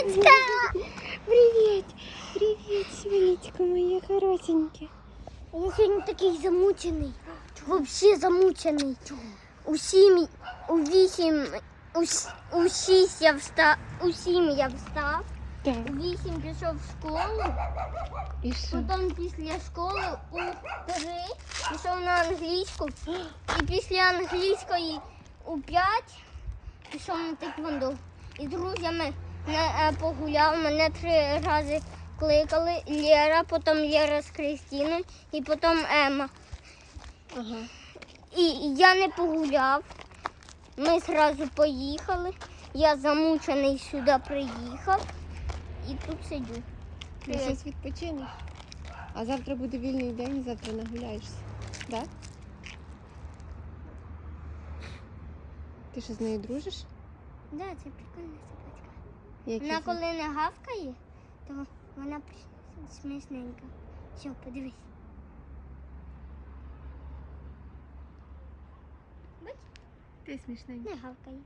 Сонечка! Привіт! Привіт, Світочко, моє хорошеньке. Я сьогодні такий замучений. Взагалі замучений. У сім, у вісім, у, с- у шість я встав, у сім я встав, Так, у вісім пішов в школу, і що? потім після школи у три пішов на англійську, і після англійської у п'ять пішов на тиквондо. І з друзями погуляв, мене три рази кликали Лера, потім Лера з Кристиною і потім Ема. Ага. І я не погуляв. Ми зразу поїхали. Я замучений сюди приїхав і тут сидю. Ти зараз відпочинеш. А завтра буде вільний день, завтра нагуляєшся. Так? Ти що з нею дружиш? Да, це прикольна собачка. Які Вона це? коли не гавкає, то вона смішненька. Все, подивись. Ти смішненький. не гавкає.